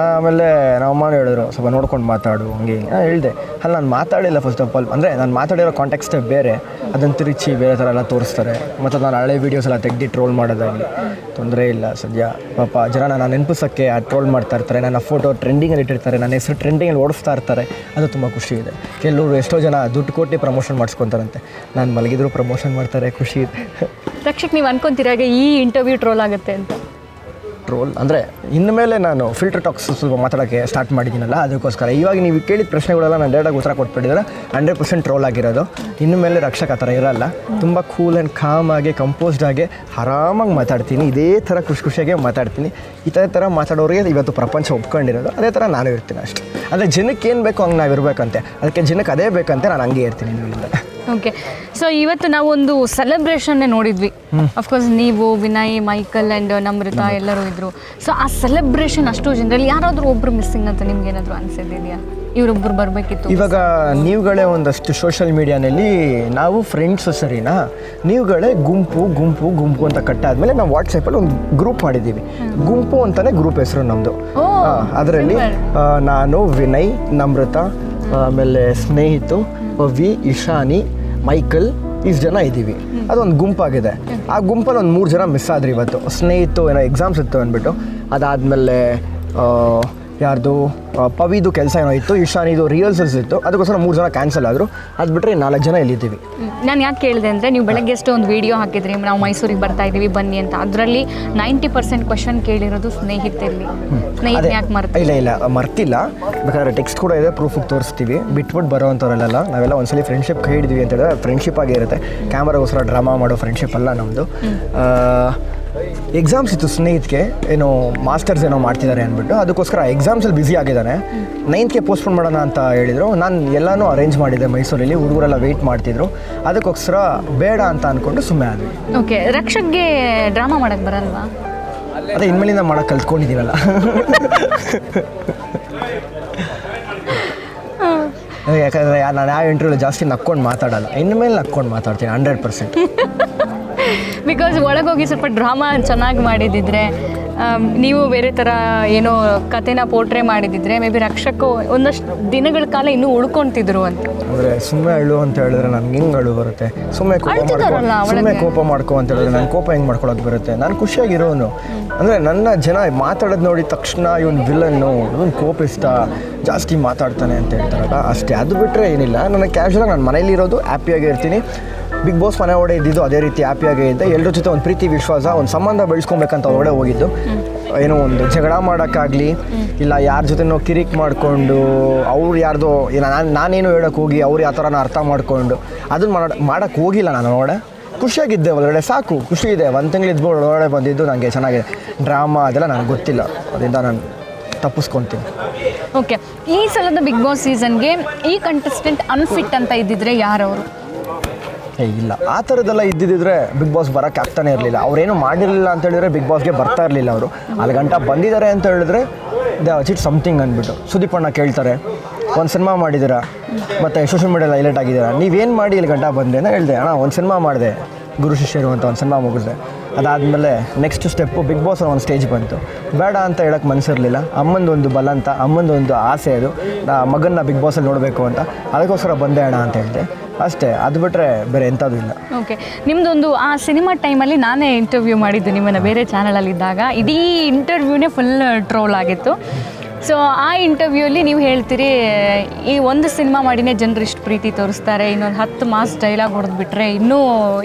ಆಮೇಲೆ ನಮ್ಮ ಅಮ್ಮನೂ ಹೇಳಿದ್ರು, ಸ್ವಲ್ಪ ನೋಡ್ಕೊಂಡು ಮಾತಾಡು, ಹಂಗೆ ನಾನು ಹೇಳಿದೆ, ಅಲ್ಲಿ ನಾನು ಮಾತಾಡಿಲ್ಲ ಫಸ್ಟ್ ಆಫ್ ಆಲ್ ಅಂದರೆ ನಾನು ಮಾತಾಡಿರೋ ಕಾಂಟೆಕ್ಸ್ಟೇ ಬೇರೆ, ಅದನ್ನು ತಿರುಚಿ ಬೇರೆ ಥರ ಎಲ್ಲ ತೋರಿಸ್ತಾರೆ. ಮತ್ತು ನಾನು ಹಳೆ ವೀಡಿಯೋಸ್ ಎಲ್ಲ ತೆಗ್ದು ಟ್ರೋಲ್ ಮಾಡೋದಾಗಲಿ. ತೊಂದರೆ ಇಲ್ಲ ಸದ್ಯ. ಪಾಪ ಜನ ನಾನು ನೆನಪಿಸೋಕ್ಕೆ ಆ ಟ್ರೋಲ್ ಮಾಡ್ತಾ ಇರ್ತಾರೆ, ನನ್ನ ಫೋಟೋ ಟ್ರೆಂಡಿಂಗಲ್ಲಿ ಇಟ್ಟಿರ್ತಾರೆ, ನನ್ನ ಹೆಸರು ಟ್ರೆಂಡಿಂಗಲ್ಲಿ ಓಡಿಸ್ತಾ ಇರ್ತಾರೆ. ಅದು ತುಂಬ ಖುಷಿ ಇದೆ. ಕೆಲವರು ಎಷ್ಟೋ ಜನ ದುಡ್ಡು ಕೊಟ್ಟು ಪ್ರಮೋಷನ್ ಮಾಡಿಸ್ಕೊತಾರಂತೆ. ನಾನು ಮಲಗಿದ್ರು ಪ್ರಮೋಷನ್ ಮಾಡ್ತಾರೆ, ಖುಷಿ ಇದೆ. ರಕ್ಷಕ್, ನೀವು ಅನ್ಕೊಂತೀರಾಗ ಈ ಇಂಟರ್ವ್ಯೂ ಟ್ರೋಲ್ ಆಗುತ್ತೆ ಅಂತ? ಟ್ರೋಲ್ ಅಂದರೆ ಮೇಲೆ ನಾನು ಫಿಲ್ಟರ್ ಟಾಕ್ಸ್ ಸ್ವಲ್ಪ ಮಾತಾಡೋಕ್ಕೆ ಸ್ಟಾರ್ಟ್ ಮಾಡಿದ್ದೀನಲ್ಲ, ಅದಕ್ಕೋಸ್ಕರ. ಇವಾಗ ನೀವು ಕೇಳಿದ ಪ್ರಶ್ನೆಗಳೆಲ್ಲ ನಾನು ಡೈರೆಕ್ಟಾಗಿ ಉತ್ತರ ಕೊಟ್ಬಿಟ್ಟಿದ್ರೆ ಹಂಡ್ರೆಡ್ ಪರ್ಸೆಂಟ್ ಟ್ರೋಲ್ ಆಗಿರೋದು. ಇನ್ಮೇಲೆ ರಕ್ಷಕ ಆ ಥರ ಇರೋಲ್ಲ. ತುಂಬ ಕೂಲ್ ಆ್ಯಂಡ್ ಕಾಮ್ ಆಗಿ ಕಂಪೋಸ್ಡ್ ಆಗಿ, ಆರಾಮಾಗಿ ಮಾತಾಡ್ತೀನಿ. ಇದೇ ಥರ ಖುಷಿ ಖುಷಿಯಾಗಿ ಮಾತಾಡ್ತೀನಿ. ಈ ಥರ ಥರ ಮಾತಾಡೋರಿಗೆ ಇವತ್ತು ಪ್ರಪಂಚ ಒಪ್ಕೊಂಡಿರೋದು. ಅದೇ ಥರ ನಾನು ಇರ್ತೀನಿ ಅಷ್ಟೇ. ಅಂದರೆ ಜನಕ್ಕೆ ಏನು ಬೇಕೋ ಹಂಗೆ ನಾವು ಇರಬೇಕಂತೆ ಅದಕ್ಕೆ ಜನಕ್ಕೆ ಅದೇ ಬೇಕಂತೆ ನಾನು ಹಂಗೆ ಇರ್ತೀನಿ ಓಕೆ ಸೊ ಇವತ್ತು ನಾವು ಒಂದು ಸೆಲೆಬ್ರೇಷನ್ನೇ ನೋಡಿದ್ವಿ. ಅಫ್ಕೋರ್ಸ್ ನೀವು ವಿನಯ್ ಮೈಕಲ್ ಆ್ಯಂಡ್ ನಮ್ರತಾ ಎಲ್ಲರೂ ಇದ್ರು. ಸೊ ಆ ಸೆಲೆಬ್ರೇಷನ್ ಅಷ್ಟು ಜನರಲ್ಲಿ ಯಾರಾದರೂ ಒಬ್ರು ಮಿಸ್ಸಿಂಗ್ ಅಂತ ನಿಮ್ಗೆ ಏನಾದರೂ ಅನ್ಸಿದೆಯಾ ಇವರೊಬ್ರು ಬರಬೇಕಿತ್ತು. ಇವಾಗ ನೀವುಗಳೇ ಒಂದಷ್ಟು ಸೋಷಿಯಲ್ ಮೀಡಿಯಾನಲ್ಲಿ ನಾವು ಫ್ರೆಂಡ್ಸು ಸರಿನಾ? ನೀವುಗಳೇ ಗುಂಪು ಗುಂಪು ಗುಂಪು ಅಂತ ಕಟ್ಟಾದ್ಮೇಲೆ ನಾವು ವಾಟ್ಸಪ್ಪಲ್ಲಿ ಒಂದು ಗ್ರೂಪ್ ಮಾಡಿದ್ದೀವಿ. ಗುಂಪು ಅಂತಲೇ ಗ್ರೂಪ್ ಹೆಸರು ನಮ್ಮದು ಅದರಲ್ಲಿ ನಾನು ವಿನಯ್ ನಮ್ರತಾ ಆಮೇಲೆ ಸ್ನೇಹಿತು ವಿ ಇಶಾನಿ ಮೈಕಲ್ ಇಷ್ಟು ಜನ ಇದ್ದೀವಿ. ಅದೊಂದು ಗುಂಪಾಗಿದೆ. ಆ ಗುಂಪಲ್ಲಿ ಒಂದು ಮೂರು ಜನ ಮಿಸ್ ಆದ್ರಿ ಇವತ್ತು. ಸ್ನೇಹಿತು ಏನೋ ಎಕ್ಸಾಮ್ಸ್ ಇತ್ತು ಅಂದ್ಬಿಟ್ಟು. ಅದಾದಮೇಲೆ ಯಾರ್ದು ಪವಿದು ಕೆಲಸ ಏನೋ ಇತ್ತು ಇಶಾನಿದು ರಿಹರ್ಸಲ್ಸ್ ಇತ್ತು ಅದಕ್ಕೋಸ್ಕರ ಮೂರು ಜನ ಕ್ಯಾನ್ಸಲ್ ಆದರು. ಅದು ಬಿಟ್ಟರೆ ನಾಲ್ಕು ಜನ ಇಲ್ಲಿದ್ದೀವಿ. ನಾನು ಯಾಕೆ ಕೇಳಿದೆ ಅಂದರೆ ನೀವು ಬೆಳಗ್ಗೆ ಎಷ್ಟು ಒಂದು ವಿಡಿಯೋ ಹಾಕಿದ್ರಿ ನಾವು ಮೈಸೂರಿಗೆ ಬರ್ತಾ ಇದ್ದೀವಿ ಬನ್ನಿ ಅಂತ. ಅದರಲ್ಲಿ ನೈಂಟಿ ಪರ್ಸೆಂಟ್ ಕ್ವಶನ್ ಕೇಳಿರೋದು ಸ್ನೇಹಿತರಲ್ಲಿ ಸ್ನೇಹಿತರು ಯಾಕೆ ಮರ್ತ ಇಲ್ಲ ಇಲ್ಲ ಮರ್ತಿಲ್ಲ. ಬೇಕಾದ್ರೆ ಟೆಕ್ಸ್ಟ್ ಕೂಡ ಇದೆ ಪ್ರೂಫಿಗೆ ತೋರಿಸ್ತೀವಿ. ಬಿಟ್ಬಿಟ್ಟು ಬರೋವಂಥವ್ರಲ್ಲೆಲ್ಲ ನಾವೆಲ್ಲ ಒಂದ್ಸಲಿ ಫ್ರೆಂಡ್ಶಿಪ್ ಕೈ ಹಿಡಿದ್ವಿ ಅಂತ ಹೇಳಿದ್ರೆ ಫ್ರೆಂಡ್ಶಿಪ್ ಆಗಿರುತ್ತೆ ಕ್ಯಾಮ್ರಾಗೋಸ್ಕರ ಡ್ರಾಮಾ ಮಾಡೋ ಫ್ರೆಂಡ್ಶಿಪ್ ಅಲ್ಲ ನಮ್ಮದು ಎಕ್ಸಾಮ್ಸ್ ಇತ್ತು ಸ್ನೇಹಿತಕ್ಕೆ ಏನೋ ಮಾಸ್ಟರ್ಸ್ ಏನೋ ಮಾಡ್ತಿದ್ದಾರೆ ಅಂದ್ಬಿಟ್ಟು. ಅದಕ್ಕೋಸ್ಕರ ಎಕ್ಸಾಮ್ಸಲ್ಲಿ ಬ್ಯುಸಿ ಆಗಿದ್ದಾನೆ. ನೈನ್ತ್ಗೆ ಪೋಸ್ಟ್ಪೋನ್ ಮಾಡೋಣ ಅಂತ ಹೇಳಿದರು. ನಾನು ಎಲ್ಲನೂ ಅರೇಂಜ್ ಮಾಡಿದ್ದೆ ಮೈಸೂರಲ್ಲಿ. ಹುಡುಗರೆಲ್ಲ ವೆಯ್ಟ್ ಮಾಡ್ತಿದ್ರು. ಅದಕ್ಕೋಸ್ಕರ ಬೇಡ ಅಂತ ಅಂದ್ಕೊಂಡು ಸುಮ್ಮನೆ ಆದ್ವಿ. ಓಕೆ ರಕ್ಷಕ್ಗೆ ಡ್ರಾಮಾ ಮಾಡಕ್ಕೆ ಬರಲ್ವಾ? ಅದೇ ಇನ್ಮೇಲಿಂದ ಮಾಡಕ್ಕೆ ಕಲ್ತ್ಕೊಂಡಿದ್ದೀವಲ್ಲ [LAUGHS] ಯಾಕಂದರೆ ನಾನು ಯಾವ ಇಂಟರ್ವ್ಯೂ ಜಾಸ್ತಿ ನಕ್ಕೊಂಡು ಮಾತಾಡಲ್ಲ. ಇನ್ಮೇಲೆ ನಕ್ಕೊಂಡು ಮಾತಾಡ್ತೀನಿ ಹಂಡ್ರೆಡ್ ಪರ್ಸೆಂಟ್ [LAUGHS] ಬಿಕಾಸ್ ಒಳಗೋಗಿ ಸ್ವಲ್ಪ ಡ್ರಾಮಾ ಚೆನ್ನಾಗಿ ಮಾಡಿದಿದ್ರೆ ನೀವು ಬೇರೆ ಥರ ಏನೋ ಕಥೆನ ಪೋರ್ಟ್ರೇ ಮಾಡಿದಿದ್ರೆ ಮೇ ಬಿ ರಕ್ಷಕು ಒಂದಷ್ಟು ದಿನಗಳ ಕಾಲ ಇನ್ನೂ ಉಳ್ಕೊತಿದ್ರು ಅಂತ. ಅಂದರೆ ಸುಮ್ಮನೆ ಅಳು ಅಂತ ಹೇಳಿದ್ರೆ ನನಗೆ ಹಿಂಗೆ ಅಳು ಬರುತ್ತೆ? ಸುಮ್ಮನೆ ಕೋಪ ಮಾಡ್ಕೊ ಸುಮ್ಮನೆ ಕೋಪ ಮಾಡ್ಕೊ ಅಂತ ಹೇಳಿದ್ರೆ ನಾನು ಕೋಪ ಹೆಂಗೆ ಮಾಡ್ಕೊಳಕ್ಕೆ ಬರುತ್ತೆ? ನಾನು ಖುಷಿಯಾಗಿರೋನು. ಅಂದರೆ ನನ್ನ ಜನ ಮಾತಾಡೋದು ನೋಡಿದ ತಕ್ಷಣ ಇವನು ವಿಲನ್ನು ಇವನು ಇಷ್ಟ ಜಾಸ್ತಿ ಮಾತಾಡ್ತಾನೆ ಅಂತ ಹೇಳ್ತಾರಲ್ಲ ಅಷ್ಟೇ. ಅದು ಬಿಟ್ಟರೆ ಏನಿಲ್ಲ. ನನಗೆ ಕ್ಯಾಶುವಲಾಗಿ ನಾನು ಮನೇಲಿರೋದು ಹ್ಯಾಪಿಯಾಗಿ ಇರ್ತೀನಿ. ಬಿಗ್ ಬಾಸ್ ಮನೆ ಒಡೆ ಇದ್ದಿದ್ದು ಅದೇ ರೀತಿ ಹ್ಯಾಪಿಯಾಗೇ ಇದ್ದೆ ಎಲ್ಲರ ಜೊತೆ ಒಂದು ಪ್ರೀತಿ, ವಿಶ್ವಾಸ, ಒಂದು ಸಂಬಂಧ ಬೆಳೆಸ್ಕೊಬೇಕಂತ ಒಡೆ ಹೋಗಿದ್ದು. ಏನೋ ಒಂದು ಜಗಳ ಮಾಡೋಕ್ಕಾಗಲಿ, ಇಲ್ಲ ಯಾರ ಜೊತೆನೋ ಕಿರಿಕ್ ಮಾಡಿಕೊಂಡು, ಅವ್ರು ಯಾರ್ದೋ ನಾನು, ನಾನೇನು ಹೇಳೋಕೆ ಹೋಗಿ ಅವ್ರು ಯಾವ ಥರನ ಅರ್ಥ ಮಾಡಿಕೊಂಡು ಅದನ್ನು ಮಾಡ ಮಾಡೋಕ್ಕೆ ಹೋಗಿಲ್ಲ ನಾನು ಒಡೆ ಖುಷಿಯಾಗಿದ್ದೆ ಒಳಗಡೆ, ಸಾಕು, ಖುಷಿ ಇದೆ. ಒಂದು ತಿಂಗಳು ಇದ್ಬಿಟ್ಟು ಒಳಗಡೆ ಬಂದಿದ್ದು ನನಗೆ ಚೆನ್ನಾಗಿದೆ. ಡ್ರಾಮಾ ಅದೆಲ್ಲ ನನಗೆ ಗೊತ್ತಿಲ್ಲ. ಅದರಿಂದ ನಾನು ತಪ್ಪಿಸ್ಕೊತೀನಿ. ಓಕೆ ಈ ಸಲದ ಬಿಗ್ ಬಾಸ್ ಸೀಸನ್ಗೆ ಈ ಕಂಟೆಸ್ಟೆಂಟ್ ಅನ್ಫಿಟ್ ಅಂತ ಇದ್ದಿದ್ರೆ ಯಾರವರು? ಏ ಇಲ್ಲ ಆ ಥರದ್ದೆಲ್ಲ ಇದ್ದಿದ್ದರೆ ಬಿಗ್ ಬಾಸ್ ಬರೋಕ್ಕೆ ಆಗ್ತಾನೆ ಇರಲಿಲ್ಲ. ಅವ್ರೇನು ಮಾಡಿರಲಿಲ್ಲ ಅಂತ ಹೇಳಿದ್ರೆ ಬಿಗ್ ಬಾಸ್ಗೆ ಬರ್ತಾ ಇರಲಿಲ್ಲ ಅವರು. ಅಲ್ಲಿ ಗಂಟ ಬಂದಿದ್ದಾರೆ ಅಂತ ಹೇಳಿದ್ರೆ ದ ಇಟ್ ಸಮಥಿಂಗ್ ಅಂದ್ಬಿಟ್ಟು. ಸುದೀಪ್ ಅಣ್ಣ ಕೇಳ್ತಾರೆ, ಒಂದು ಸಿನಿಮಾ ಮಾಡಿದ್ದೀರಾ? ಮತ್ತು ಸೋಷಿಯಲ್ ಮೀಡಿಯಲ್ಲಿ ಹೈಲೈಟ್ ಆಗಿದ್ದೀರ? ನೀವೇನು ಮಾಡಿ ಇಲ್ಲಿ ಗಂಟ ಬಂದೆ ಅಂತ ಹೇಳಿದೆ. ಅಣ್ಣ, ಒಂದು ಸಿನಿಮಾ ಮಾಡಿದೆ. ಗುರು ಶಿಷ್ಯರು ಅಂತ ಒಂದು ಸಿನಿಮಾ ಮುಗಿಸಿದೆ. ಅದಾದಮೇಲೆ ನೆಕ್ಸ್ಟ್ ಸ್ಟೆಪ್ಪು ಬಿಗ್ ಬಾಸ್ ಒಂದು ಸ್ಟೇಜ್ ಬಂತು. ಬೇಡ ಅಂತ ಹೇಳಕ್ಕೆ ಮನಸ್ಸಿರಲಿಲ್ಲ ಅಮ್ಮಂದೊಂದು ಬಲ ಅಂತ ಅಮ್ಮಂದೊಂದು ಆಸೆ ಅದು. ಮಗನ್ನ ಬಿಗ್ ಬಾಸಲ್ಲಿ ನೋಡಬೇಕು ಅಂತ. ಅದಕ್ಕೋಸ್ಕರ ಬಂದೆ ಅಣ್ಣ ಅಂತ ಹೇಳಿದೆ. ಅಷ್ಟೇ, ಅದು ಬಿಟ್ಟರೆ ಬೇರೆ ಎಂಥದ್ದು ಇಲ್ಲ. ಓಕೆ ನಿಮ್ಮದೊಂದು ಆ ಸಿನಿಮಾ ಟೈಮಲ್ಲಿ ನಾನೇ ಇಂಟರ್ವ್ಯೂ ಮಾಡಿದ್ದು ನಿಮ್ಮನ್ನು ಬೇರೆ ಚಾನಲಲ್ಲಿದ್ದಾಗ ಇಡೀ ಇಂಟರ್ವ್ಯೂನೇ ಫುಲ್ ಟ್ರೋಲ್ ಆಗಿತ್ತು. ಸೊ ಆ ಇಂಟರ್ವ್ಯೂಲಿ ನೀವು ಹೇಳ್ತೀರಿ ಈ ಒಂದು ಸಿನಿಮಾ ಮಾಡಿನೇ ಜನರು ಇಷ್ಟು ಪ್ರೀತಿ ತೋರಿಸ್ತಾರೆ ಇನ್ನೊಂದು ಹತ್ತು ಮಾಸ್ ಡೈಲಾಗ್ ಹೊಡೆದ್ಬಿಟ್ರೆ ಇನ್ನೂ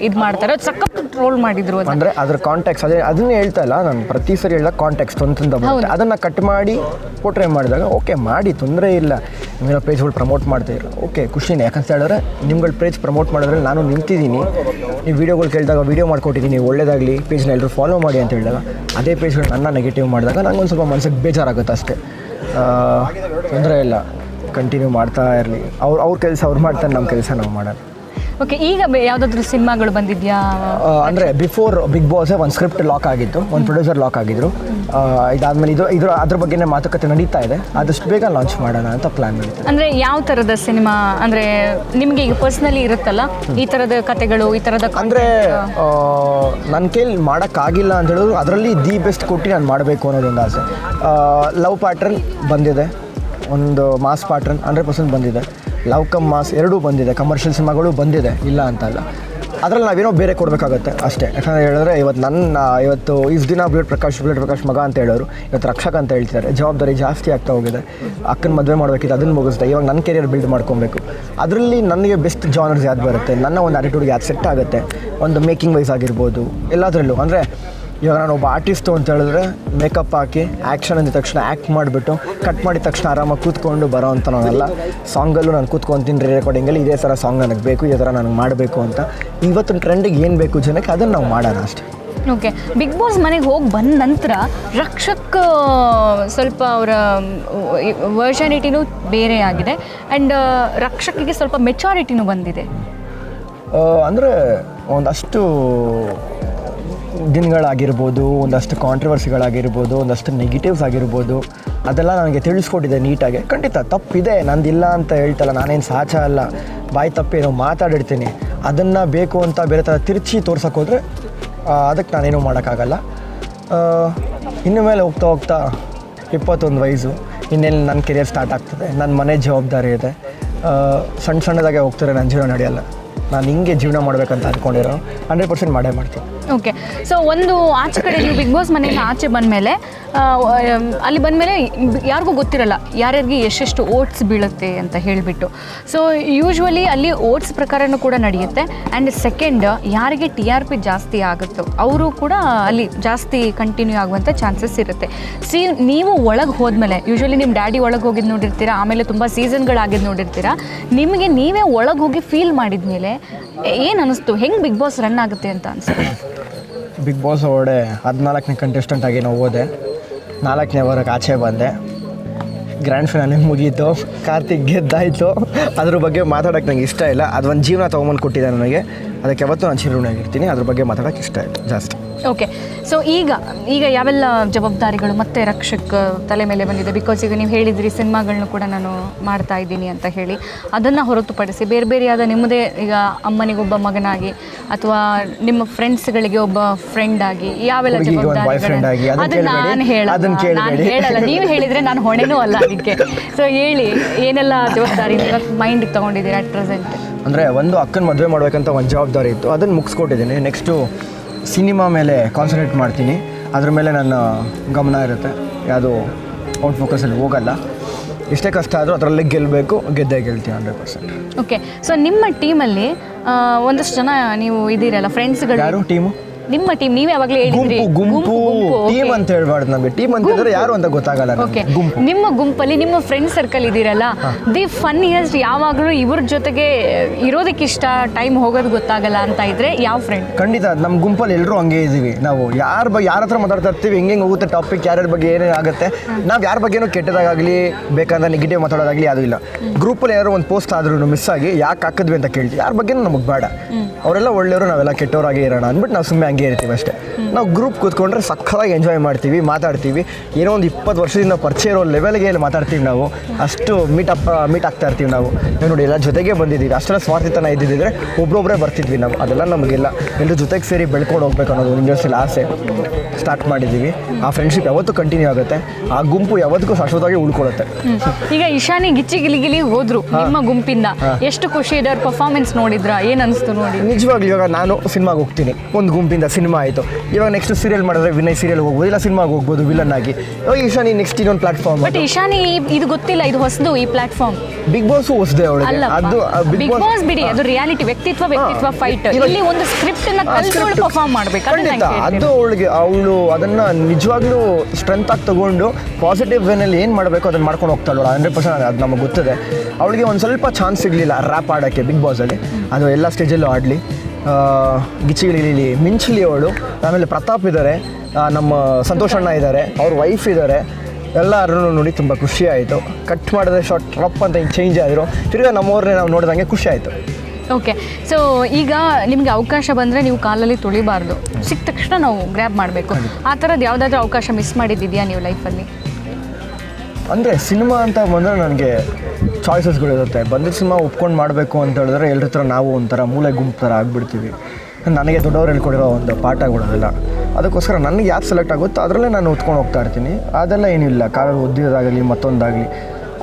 ಇದು ಮಾಡ್ತಾರೆ. ಅದು ಸಖತ್ ಟ್ರೋಲ್ ಮಾಡಿದ್ರು ಅಂದರೆ ಅಂದ್ರೆ ಅದ್ರ ಕಾಂಟ್ಯಾಕ್ಸ್ ಅದೇ ಅದನ್ನ ಹೇಳ್ತಾ ಇಲ್ಲ ನಾನು ಪ್ರತಿ ಸರಿ ಹೇಳ ಕಾಂಟ್ಯಾಕ್ಸ್ ಬರುತ್ತೆ ಅದನ್ನ ಕಟ್ ಮಾಡಿ ಪೋಟ್ರೆ ಮಾಡಿದಾಗ ಓಕೆ ಮಾಡಿ ತೊಂದರೆ ಇಲ್ಲ. ನಿಮ್ಮ ಪೇಜ್ಗಳು ಪ್ರಮೋಟ್ ಮಾಡ್ತೀರ ಓಕೆ ಖುಷಿನೇ. ಯಾಕಂತ ಹೇಳಿದ್ರೆ ನಿಮ್ಗಳ ಪೇಜ್ ಪ್ರಮೋಟ್ ಮಾಡಿದ್ರೆ ನಾನು ನಿಂತಿದ್ದೀನಿ. ನೀವು ವೀಡಿಯೋಗಳು ಕೇಳಿದಾಗ ವೀಡಿಯೋ ಮಾಡ್ಕೊಟ್ಟಿದ್ದೀನಿ ಒಳ್ಳೇದಾಗಲಿ ಪೇಜ್ನ ಎಲ್ಲರೂ ಫಾಲೋ ಮಾಡಿ ಅಂತ ಹೇಳಿದಾಗ ಅದೇ ಪೇಜ್ಗಳು ನನ್ನ ನೆಗೆಟಿವ್ ಮಾಡಿದಾಗ ನಂಗೊಂದು ಸ್ವಲ್ಪ ಮನಸ್ಸಿಗೆ ಬೇಜಾರಾಗುತ್ತೆ ಅಷ್ಟೇ. ತೊಂದರೆ ಇಲ್ಲ. ಕಂಟಿನ್ಯೂ ಮಾಡ್ತಾ ಇರಲಿ. ಅವ್ರು ಅವ್ರ ಕೆಲಸ ಅವ್ರು ಮಾಡ್ತಾರೆ ನಮ್ಮ ಕೆಲಸ ನಾವು ಮಾಡೋಣ ಓಕೆ ಈಗ ಯಾವುದಾದ್ರೂ ಸಿನಿಮಾಗಳು ಬಂದಿದ್ಯಾ? ಅಂದರೆ ಬಿಫೋರ್ ಬಿಗ್ ಬಾಸ್ ಒಂದು ಸ್ಕ್ರಿಪ್ಟ್ ಲಾಕ್ ಆಗಿತ್ತು ಒಂದು ಪ್ರೊಡ್ಯೂಸರ್ ಲಾಕ್ ಆಗಿದ್ರು. ಇದಾದ್ಮೇಲೆ ಇದು ಇದ್ರ ಅದ್ರ ಬಗ್ಗೆನೇ ಮಾತುಕತೆ ನಡೀತಾ ಇದೆ. ಆದಷ್ಟು ಬೇಗ ಲಾಂಚ್ ಮಾಡೋಣ ಅಂತ ಪ್ಲಾನ್ ನಡೀತಾ ಅಂದರೆ ಯಾವ ಥರದ ಸಿನಿಮಾ ಅಂದರೆ ನಿಮಗೆ ಈಗ ಪರ್ಸ್ನಲಿ ಇರುತ್ತಲ್ಲ ಈ ಥರದ ಕತೆಗಳು ಈ ಥರದ ಅಂದರೆ ನನ್ನ ಕೈಲಿ ಮಾಡೋಕ್ಕಾಗಿಲ್ಲ ಅಂತ ಹೇಳಿದ್ರು ಅದರಲ್ಲಿ ದಿ ಬೆಸ್ಟ್ ಕೊಟ್ಟು ನಾನು ಮಾಡಬೇಕು ಅನ್ನೋದೊಂದು ಆಸೆ. ಲವ್ ಪ್ಯಾಟ್ರನ್ ಬಂದಿದೆ. ಒಂದು ಮಾಸ್ ಪ್ಯಾಟ್ರನ್ ಹಂಡ್ರೆಡ್ ಪರ್ಸೆಂಟ್ ಬಂದಿದೆ. ಲವ್ ಕಮ್ ಮಾಸ್ ಎರಡೂ ಬಂದಿದೆ. ಕಮರ್ಷಿಯಲ್ ಸಿನಿಮಾಗಳು ಬಂದಿದೆ. ಇಲ್ಲ ಅಂತಲ್ಲ. ಅದರಲ್ಲಿ ನಾವೇನೋ ಬೇರೆ ಕೊಡಬೇಕಾಗತ್ತೆ ಅಷ್ಟೇ. ಯಾಕಂದರೆ ಹೇಳಿದ್ರೆ ಇವತ್ತು ನನ್ನ, ಇವತ್ತು ಇಷ್ಟು ದಿನ ಬುಲೆಟ್ ಪ್ರಕಾಶ್ ಬುಲೆಟ್ ಪ್ರಕಾಶ್ ಮಗ ಅಂತ ಹೇಳೋರು, ಇವತ್ತು ರಕ್ಷಕ ಅಂತ ಹೇಳ್ತಿದ್ದಾರೆ. ಜವಾಬ್ದಾರಿ ಜಾಸ್ತಿ ಆಗ್ತಾ ಹೋಗಿದೆ. ಅಕ್ಕನ ಮದುವೆ ಮಾಡಬೇಕಿತ್ತು, ಅದನ್ನು ಮುಗಿಸ್ದೆ. ಇವಾಗ ನನ್ನ ಕೆರಿಯರ್ ಬಿಲ್ಡ್ ಮಾಡ್ಕೊಬೇಕು. ಅದರಲ್ಲಿ ನನಗೆ ಬೆಸ್ಟ್ ಜಾನರ್ಸ್ ಯಾವ್ದು ಬರುತ್ತೆ? ನನ್ನ ಒಂದು ಆ್ಯಟಿಟ್ಯೂಡ್ಗೆ ಯಾವ್ದು ಸೆಟ್ ಆಗುತ್ತೆ? ಒಂದು ಮೇಕಿಂಗ್ ವೈಸ್ ಆಗಿರ್ಬೋದು, ಎಲ್ಲದರಲ್ಲೂ. ಅಂದರೆ ಇವಾಗ ನಾನು ಒಬ್ಬ ಆರ್ಟಿಸ್ಟು ಅಂತ ಹೇಳಿದ್ರೆ ಮೇಕಪ್ ಹಾಕಿ ಆ್ಯಕ್ಷನ್ ಅಂದ ತಕ್ಷಣ ಆ್ಯಕ್ಟ್ ಮಾಡಿಬಿಟ್ಟು ಕಟ್ ಮಾಡಿದ ತಕ್ಷಣ ಆರಾಮಾಗಿ ಕೂತ್ಕೊಂಡು ಬರೋ ಅಂತ ನಾನಲ್ಲ. ಸಾಂಗಲ್ಲೂ ನಾನು ಕೂತ್ಕೊತೀನಿ ರೀ ರೆಕಾರ್ಡಿಂಗಲ್ಲಿ ಇದೇ ಥರ ಸಾಂಗ್ ನನಗೆ ಬೇಕು ಇದೇ ಥರ ನನಗೆ ಮಾಡಬೇಕು ಅಂತ. ಇವತ್ತಿನ ಟ್ರೆಂಡಿಗೆ ಏನು ಬೇಕು ಜನಕ್ಕೆ ಅದನ್ನು ನಾವು ಮಾಡೋಣ ಅಷ್ಟೇ. ಓಕೆ ಬಿಗ್ ಬಾಸ್ ಮನೆಗೆ ಹೋಗಿ ಬಂದ ನಂತರ ರಕ್ಷಕ್ ಸ್ವಲ್ಪ ಅವರ ವರ್ಷನಿಟಿನೂ ಬೇರೆ ಆಗಿದೆ. ಆ್ಯಂಡ್ ರಕ್ಷಕಿಗೆ ಸ್ವಲ್ಪ ಮೆಚಾರಿಟಿನೂ ಬಂದಿದೆ. ಅಂದರೆ ಒಂದಷ್ಟು ದಿನಗಳಾಗಿರ್ಬೋದು, ಒಂದಷ್ಟು ಕಾಂಟ್ರವರ್ಸಿಗಳಾಗಿರ್ಬೋದು ಒಂದಷ್ಟು ನೆಗೆಟಿವ್ಸ್ ಆಗಿರ್ಬೋದು, ಅದೆಲ್ಲ ನನಗೆ ತಿಳಿಸ್ಕೊಟ್ಟಿದೆ ನೀಟಾಗಿ ಖಂಡಿತ ತಪ್ಪಿದೆ, ನಂದಿಲ್ಲ ಅಂತ ಹೇಳ್ತಲ್ಲ, ನಾನೇನು ಸಾಚ ಅಲ್ಲ. ಬಾಯಿ ತಪ್ಪೇನೋ ಮಾತಾಡಿರ್ತೀನಿ. ಅದನ್ನು ಬೇಕು ಅಂತ ಬೇರೆ ಥರ ತಿರುಚಿ ತೋರ್ಸೋಕ್ಕೋದ್ರೆ ಅದಕ್ಕೆ ನಾನೇನು ಮಾಡೋಕ್ಕಾಗಲ್ಲ. ಇನ್ನು ಮೇಲೆ ಹೋಗ್ತಾ ಹೋಗ್ತಾ ಇಪ್ಪತ್ತೊಂದು ವಯಸ್ಸು. ಇನ್ನೆಲ್ಲಿ ನನ್ನ ಕೆರಿಯರ್ ಸ್ಟಾರ್ಟ್ ಆಗ್ತದೆ? ನನ್ನ ಮನೆ ಜವಾಬ್ದಾರಿ ಇದೆ. ಸಣ್ಣ ಸಣ್ಣದಾಗೆ ಹೋಗ್ತಾರೆ ನನ್ನ ಜೀವನ ನಡೆಯಲ್ಲ. ನಾನು ಹಿಂಗೆ ಜೀವನ ಮಾಡ್ಬೇಕಂತ ಅಂದ್ಕೊಂಡಿರೋ ಹಂಡ್ರೆಡ್ ಪರ್ಸೆಂಟ್ ಮಾಡೇ ಮಾಡ್ತೀನಿ. ಓಕೆ ಸೊ ಒಂದು ಆಚೆ ಕಡೆ ನೀವು ಬಿಗ್ ಬಾಸ್ ಮನೆಯಿಂದ ಆಚೆ ಬಂದಮೇಲೆ ಅಲ್ಲಿ ಬಂದಮೇಲೆ ಯಾರಿಗೂ ಗೊತ್ತಿರಲ್ಲ, ಯಾರ್ಯಾರಿಗೆ ಎಷ್ಟೆಷ್ಟು ಓಟ್ಸ್ ಬೀಳುತ್ತೆ ಅಂತ ಹೇಳಿಬಿಟ್ಟು. ಸೊ ಯೂಶ್ವಲಿ ಅಲ್ಲಿ ಓಟ್ಸ್ ಪ್ರಕಾರನೂ ಕೂಡ ನಡೆಯುತ್ತೆ. ಆ್ಯಂಡ್ ಸೆಕೆಂಡ್ ಯಾರಿಗೆ ಟಿ ಆರ್ ಪಿ ಜಾಸ್ತಿ ಆಗುತ್ತೋ, ಅವರು ಕೂಡ ಅಲ್ಲಿ ಜಾಸ್ತಿ ಕಂಟಿನ್ಯೂ ಆಗುವಂಥ ಚಾನ್ಸಸ್ ಇರುತ್ತೆ. ಸಿ ನೀವು ಒಳಗೆ ಹೋದ್ಮೇಲೆ ಯೂಶ್ವಲಿ ನಿಮ್ಮ ಡ್ಯಾಡಿ ಒಳಗೆ ಹೋಗಿದ್ದು ನೋಡಿರ್ತೀರಾ, ಆಮೇಲೆ ತುಂಬ ಸೀಸನ್ಗಳಾಗಿದ್ದು ನೋಡಿರ್ತೀರಾ, ನಿಮಗೆ ನೀವೇ ಒಳಗೆ ಹೋಗಿ ಫೀಲ್ ಮಾಡಿದ್ಮೇಲೆ ಏನು ಅನಿಸ್ತು? ಹೆಂಗೆ ಬಿಗ್ ಬಾಸ್ ರನ್ ಆಗುತ್ತೆ ಅಂತ ಅನಿಸ್ತು ಬಿಗ್ ಬಾಸ್ ಒಳ್ಳೆ ಹದಿನಾಲ್ಕನೇ ಕಂಟೆಸ್ಟೆಂಟ್ ಆಗಿ ನಾವು ಹೋದೆ. ನಾಲ್ಕನೇ ವಾರಕ್ಕೆ ಆಚೆ ಬಂದೆ. ಗ್ರ್ಯಾಂಡ್ ಫಿನಾಲೆ ಮುಗೀತು. ಕಾರ್ತಿಕ್ ಗೆದ್ದಾಯಿತು. ಅದ್ರ ಬಗ್ಗೆ ಮಾತಾಡೋಕ್ಕೆ ನಂಗೆ ಇಷ್ಟ ಇಲ್ಲ. ಅದು ಒಂದು ಜೀವನ ತೊಗೊಂಬಂದು ಕೊಟ್ಟಿದೆ ನನಗೆ. ಅದಕ್ಕೆ ಯಾವತ್ತೂ ನಾನು ಚಿರುಣಾಗಿರ್ತೀನಿ ಅದ್ರ ಬಗ್ಗೆ ಮಾತಾಡೋಕ್ಕೆ ಇಷ್ಟ ಇಲ್ಲ. ಜಾಸ್ತಿ. ಓಕೆ ಸೊ ಈಗ ಈಗ ಯಾವೆಲ್ಲ ಜವಾಬ್ದಾರಿಗಳು ಮತ್ತೆ ರಕ್ಷಕ್ ತಲೆ ಮೇಲೆ ಬಂದಿದೆ? ಬಿಕಾಸ್ ಈಗ ನೀವು ಹೇಳಿದ್ರಿ ಸಿನಿಮಾಗಳನ್ನು ಕೂಡ ನಾನು ಮಾಡ್ತಾ ಇದ್ದೀನಿ ಅಂತ ಹೇಳಿ. ಅದನ್ನು ಹೊರತುಪಡಿಸಿ ಬೇರೆ ಬೇರೆಯಾದ ನಿಮ್ಮದೇ ಈಗ ಅಮ್ಮನಿಗೊಬ್ಬ ಮಗನಾಗಿ ಅಥವಾ ನಿಮ್ಮ ಫ್ರೆಂಡ್ಸ್ಗಳಿಗೆ ಒಬ್ಬ ಫ್ರೆಂಡ್ ಆಗಿ ಯಾವೆಲ್ಲ ಜವಾಬ್ದಾರಿಗಳು ಅದನ್ನ ನಾನು ಹೇಳ ಅದನ್ನ ನಾನು ಹೇಳಲ್ಲ ನೀವು ಹೇಳಿದ್ರೆ ನಾನು ಹೊಣೆನೂ ಅಲ್ಲ ಅದಕ್ಕೆ. ಸೊ ಹೇಳಿ ಏನೆಲ್ಲ ಜವಾಬ್ದಾರಿ ಮೈಂಡ್ ತೊಗೊಂಡಿದ್ದೀರಾ ಅಟ್ ಪ್ರೆಸೆಂಟ್ ಅಂದರೆ ಒಂದು ಅಕ್ಕನ ಮದುವೆ ಮಾಡಬೇಕಂತ ಒಂದು ಜವಾಬ್ದಾರಿ ಇತ್ತು. ಅದನ್ನು ಮುಗಿಸ್ಕೊಟ್ಟಿದ್ದೀನಿ. ನೆಕ್ಸ್ಟು ಸಿನಿಮಾ ಮೇಲೆ ಕಾನ್ಸಂಟ್ರೇಟ್ ಮಾಡ್ತೀನಿ. ಅದ್ರ ಮೇಲೆ ನನ್ನ ಗಮನ ಇರುತ್ತೆ. ಯಾವುದು ಔಟ್ ಫೋಕಸಲ್ಲಿ ಹೋಗಲ್ಲ. ಎಷ್ಟೇ ಕಷ್ಟ ಆದರೂ ಅದರಲ್ಲಿ ಗೆಲ್ಲಬೇಕು ಗೆದ್ದೇ ಗೆಲ್ತೀನಿ ಹಂಡ್ರೆಡ್ ಪರ್ಸೆಂಟ್ ಓಕೆ ಸೊ ನಿಮ್ಮ ಟೀಮಲ್ಲಿ ಒಂದಷ್ಟು ಜನ ನೀವು ಇದ್ದೀರಲ್ಲ ಫ್ರೆಂಡ್ಸ್ಗಳು ಯಾರು ಟೀಮು ನಿಮ್ಮ ಟೀಮ್ ನೀವು ಯಾವಾಗಲೂ ಹೇಳಿದ್ರಿ? ಗುಂಪು ಗುಂಪು ಟೀಮ್ ಅಂತ ಹೇಳ್ಬಾರ್ದು ನಮಗೆ. ಟೀಮ್ ಅಂತ ಹೇಳಿದ್ರೆ ಯಾರು ಅಂತ ಗೊತ್ತಾಗಲ್ಲ ಓಕೆ ನಮ್ಗೆ. ಗುಂಪು. ನಿಮ್ಮ ಗುಂಪಲ್ಲಿ ನಿಮ್ಮ ಫ್ರೆಂಡ್ ಸರ್ಕಲ್ ಇದ್ದೀರಲ್ಲ ದಿ ಫನ್ನಿಯಸ್ಟ್ ಯಾವಾಗಲೂ ಇವ್ರ ಜೊತೆಗೆ ಇರೋದಕ್ಕೆ ಇಷ್ಟ ಟೈಮ್ ಹೋಗೋದು ಗೊತ್ತಾಗಲ್ಲ ಅಂತ ಇದ್ರೆ ಯಾವ ಫ್ರೆಂಡ್ ಖಂಡಿತ ನಮ್ಮ ಗುಂಪಲ್ಲಿ ಎಲ್ಲರೂ ಹಂಗೆ ಇದ್ದೀವಿ ನಾವು ಯಾರ ಬಗ್ಗೆ ಯಾರ ಹತ್ರ ಮಾತಾಡ್ತಾ ಇರ್ತೀವಿ ಹೆಂಗೆ ಹೋಗುತ್ತೆ ಟಾಪಿಕ್ ಯಾರ್ಯಾರ ಬಗ್ಗೆ ಏನೇನು ಆಗುತ್ತೆ ನಾವು ಯಾರ ಬಗ್ಗೆನೂ ಕೆಟ್ಟದಾಗಲಿ ಬೇಕಂದ್ರೆ ನೆಗೆಟಿವ್ ಮಾತಾಡೋದಾಗಲಿ ಯಾವುದೂ ಇಲ್ಲ. ಗ್ರೂಪಲ್ಲಿ ಯಾರೋ ಒಂದು ಪೋಸ್ಟ್ ಆದ್ರೂ ಮಿಸ್ ಆಗಿ ಯಾಕೆ ಹಾಕಿದ್ವಿ ಅಂತ ಕೇಳ್ತೀವಿ. ಯಾರ ಬಗ್ಗೆನೂ ನಮಗೆ ಬೇಡ. ಅವರೆಲ್ಲ ಒಳ್ಳೆಯವರು ನಾವೆಲ್ಲ ಕೆಟ್ಟವರಾಗಿ ಇರೋಣ ಅಂದ್ಬಿಟ್ಟು ನಾವು ಸುಮ್ಮನೆ ಹಂಗೆ ಇರ್ತೀವಿ ಅಷ್ಟೇ. ನಾವು ಗ್ರೂಪ್ ಕೂತ್ಕೊಂಡ್ರೆ ಸಕ್ಕತ್ತಾಗಿ ಎಂಜಾಯ್ ಮಾಡ್ತೀವಿ ಮಾತಾಡ್ತೀವಿ. ಏನೋ ಒಂದು ಇಪ್ಪತ್ತು ವರ್ಷದಿಂದ ಪರಿಚಯ ಇರೋ ಲೆವೆಲ್ಗೆ ಇಲ್ಲಿ ಮಾತಾಡ್ತೀವಿ ನಾವು. ಅಷ್ಟು ಮೀಟ್ ಅಪ್ ಮೀಟ್ ಆಗ್ತಾ ಇರ್ತೀವಿ ನಾವು. ನೀವು ನೋಡಿ ಎಲ್ಲ ಜೊತೆಗೆ ಬಂದಿದ್ದೀವಿ ಅಷ್ಟೆಲ್ಲ ಸ್ವಾರ್ಥಿತನ ಇದ್ದಿದ್ದರೆ ಒಬ್ಬೊಬ್ಬರೇ ಬರ್ತಿದ್ವಿ ನಾವು. ಅದೆಲ್ಲ ನಮಗಿಲ್ಲ. ಎಲ್ಲರೂ ಜೊತೆಗೆ ಸೇರಿ ಬೆಳ್ಕೊಂಡು ಹೋಗ್ಬೇಕು ಅನ್ನೋದು ಇಂಡಸ್ಟ್ರಿಯಲ್ಲಿ ಆಸೆ. ಸ್ಟಾರ್ಟ್ ಮಾಡಿದ್ದೀವಿ. ಆ ಫ್ರೆಂಡ್ಶಿಪ್ ಯಾವತ್ತೂ ಕಂಟಿನ್ಯೂ ಆಗುತ್ತೆ. ಆ ಗುಂಪು ಯಾವತ್ತಿಗೂ ಶಾಶ್ವತವಾಗಿ ಉಳ್ಕೊಳ್ಳುತ್ತೆ. ಈಗ ಇಶಾನಿ ಗಿಚ್ಚಿ ಗಿಲಿಗಿಲಿ ಹೋದ್ರು ನಿಮ್ಮ ಗುಂಪಿಂದ. ಎಷ್ಟು ಖುಷಿ ಇದೆ ಅವ್ರ ಪರ್ಫಾರ್ಮೆನ್ಸ್ ನೋಡಿದ್ರ? ಏನ್ ಅನಿಸ್ತು ನೋಡಿ? ನಿಜವಾಗ್ಲೂ ಇವಾಗ ನಾನು ಸಿನಿಮಾಗೆ ಹೋಗ್ತೀನಿ. ಒಂದು ಗುಂಪಿಂದ ಅಲ್ಲಿಂದ ಸಿನಿಮಾ ಆಯಿತು. ಇವಾಗ ನೆಕ್ಸ್ಟ್ ಸೀರಿಯಲ್ ಮಾಡಿದ್ರೆ ವಿನಯ್ ಸೀರಿಯಲ್ ಹೋಗ್ಬೋದು ಇಲ್ಲ ಸಿನಿಮಾಗೆ ಹೋಗ್ಬೋದು ವಿಲನ್ ಆಗಿ. ಇವಾಗ ಈಶಾನಿ ನೆಕ್ಸ್ಟ್ ಇನ್ನೊಂದು ಪ್ಲಾಟ್ಫಾರ್ಮ್ ಬಟ್ ಇಶಾನಿ ಇದು ಗೊತ್ತಿಲ್ಲ ಇದು ಹೊಸದು ಈ ಪ್ಲಾಟ್ಫಾರ್ಮ್ ಬಿಗ್ ಬಾಸ್ ಹೊಸದೇ ಅವಳಿಗೆ. ಅದು ಬಿಗ್ ಬಾಸ್ ಬಿಡಿ ಅದು ರಿಯಾಲಿಟಿ ವ್ಯಕ್ತಿತ್ವ ವ್ಯಕ್ತಿತ್ವ ಫೈಟ್ ಇಲ್ಲಿ ಒಂದು ಸ್ಕ್ರಿಪ್ಟ್ ಅನ್ನ ಕಲ್ತ್ಕೊಂಡು ಪರ್ಫಾರ್ಮ್ ಮಾಡ್ಬೇಕು ಅದು. ಅವಳಿಗೆ ಅವಳು ಅದನ್ನ ನಿಜವಾಗ್ಲೂ ಸ್ಟ್ರೆಂತ್ ಆಗಿ ತಗೊಂಡು ಪಾಸಿಟಿವ್ ವೇನಲ್ಲಿ ಏನು ಮಾಡಬೇಕು ಅದನ್ನ ಮಾಡ್ಕೊಂಡು ಹೋಗ್ತಾಳ ಹಂಡ್ರೆಡ್ ಪರ್ಸೆಂಟ್ ಅದು ನಮಗೆ ಗೊತ್ತಿದೆ. ಅವಳಿಗೆ ಒಂದು ಸ್ವಲ್ಪ ಚಾನ್ಸ್ ಸಿಗಲಿಲ್ಲ ರ್ಯಾಪ್ ಆಡೋಕ್ಕೆ ಬಿಗ್ ಬಾಸಲ್ಲಿ ಅದು ಎಲ್ಲ ಸ್ಟೇಜಲ್ಲೂ ಆಡಲಿ. ಗಿಚ್ಚಿಗಿಲಿ ಮಿಂಚಲಿ ಅವಳು ಆಮೇಲೆ ಪ್ರತಾಪ್ ಇದ್ದಾರೆ. ನಮ್ಮ ಸಂತೋಷ್ ಅಣ್ಣ ಇದ್ದಾರೆ. ಅವ್ರ ವೈಫ್ ಇದ್ದಾರೆ. ಎಲ್ಲರೂ ನೋಡಿ ತುಂಬ ಖುಷಿ ಆಯಿತು. ಕಟ್ ಮಾಡಿದ್ರೆ ಶಾರ್ಟ್ ಟ್ರಪ್ ಅಂತ ಹಿಂಗೆ ಚೇಂಜ್ ಆದರು. ತಿರ್ಗಾ ನಮ್ಮವ್ರನ್ನೇ ನಾವು ನೋಡಿದಂಗೆ ಖುಷಿ ಆಯಿತು. ಓಕೆ ಸೊ ಈಗ ನಿಮಗೆ ಅವಕಾಶ ಬಂದರೆ ನೀವು ಕಾಲಲ್ಲಿ ತುಳಿಬಾರ್ದು. ಸಿಕ್ಕ ತಕ್ಷಣ ನಾವು ಗ್ರ್ಯಾಬ್ ಮಾಡಬೇಕು. ಆ ಥರದ್ದು ಯಾವುದಾದ್ರೂ ಅವಕಾಶ ಮಿಸ್ ಮಾಡಿದ್ದಿದೆಯಾ ನೀವು ಲೈಫಲ್ಲಿ ಅಂದರೆ ಸಿನಿಮಾ ಅಂತ ಬಂದರೆ ನನಗೆ ಚಾಯ್ಸಸ್ಗಳಿರುತ್ತೆ ಬಂದ ಸಿನಿಮಾ ಒಪ್ಕೊಂಡು ಮಾಡಬೇಕು ಅಂತ ಹೇಳಿದ್ರೆ ಎಲ್ಲರ ಹತ್ರ ನಾವು ಒಂಥರ ಮೂಲೆ ಗುಂಪು ಥರ ಆಗಿಬಿಡ್ತೀವಿ. ನನಗೆ ದೊಡ್ಡವ್ರು ಹೇಳ್ಕೊಡಿರೋ ಒಂದು ಪಾಠಗಳದೆಲ್ಲ ಅದಕ್ಕೋಸ್ಕರ ನನಗೆ ಯಾವ್ದು ಸೆಲೆಕ್ಟ್ ಆಗುತ್ತೋ ಅದರಲ್ಲೇ ನಾನು ಓದ್ಕೊಂಡು ಹೋಗ್ತಾ ಇರ್ತೀನಿ. ಅದೆಲ್ಲ ಏನಿಲ್ಲ ಕಾಲ ಓದಿರೋದಾಗಲಿ ಮತ್ತೊಂದಾಗಲಿ.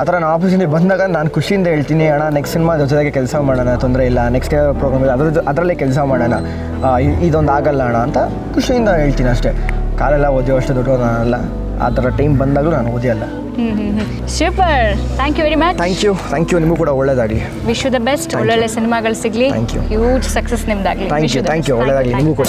ಆ ಥರ ನಾನು ಆಪರ್ಚುನಿಟಿ ಬಂದಾಗ ನಾನು ಖುಷಿಯಿಂದ ಹೇಳ್ತೀನಿ, ಅಣ್ಣ ನೆಕ್ಸ್ಟ್ ಸಿನಿಮಾ ಜೊತೆಗೆ ಕೆಲಸ ಮಾಡೋಣ, ತೊಂದರೆ ಇಲ್ಲ. ನೆಕ್ಸ್ಟ್ ಪ್ರೋಗ್ರಾಮ್ ಅದ್ರ ಅದರಲ್ಲೇ ಕೆಲಸ ಮಾಡೋಣ. ಇದೊಂದು ಆಗಲ್ಲ ಅಣ್ಣ ಅಂತ ಖುಷಿಯಿಂದ ಹೇಳ್ತೀನಿ ಅಷ್ಟೇ. ಕಾಲೆಲ್ಲ ಓದಿಯೋ ಅಷ್ಟೇ ದೊಡ್ಡವ್ರು ನಾನಲ್ಲ. ಆ ಥರ ಟೈಮ್ ಬಂದಾಗಲೂ ನಾನು ಓದಿಯಲ್ಲ. Super. Thank you very much thank you thank you ನಿಮಗೂ ಕೂಡ ಒಳ್ಳೇದಾಗಲಿ. ವಿಶ್ ಯು ದ ಬೆಸ್ಟ್ ಒಳ್ಳೊಳ್ಳೆ ಸಿನಿಮಾಗಳು ಸಿಗಲಿ. ಥ್ಯಾಂಕ್ ಯು ಹ್ಯೂಜ್ ಸಕ್ಸಸ್ ನಿಮ್ದಾಗಲಿ. ಥ್ಯಾಂಕ್ ಯು ಥ್ಯಾಂಕ್ ಯು ಒಳ್ಳೇದಾಗಲಿ. ನಿಮಗೂ ಕೂಡ.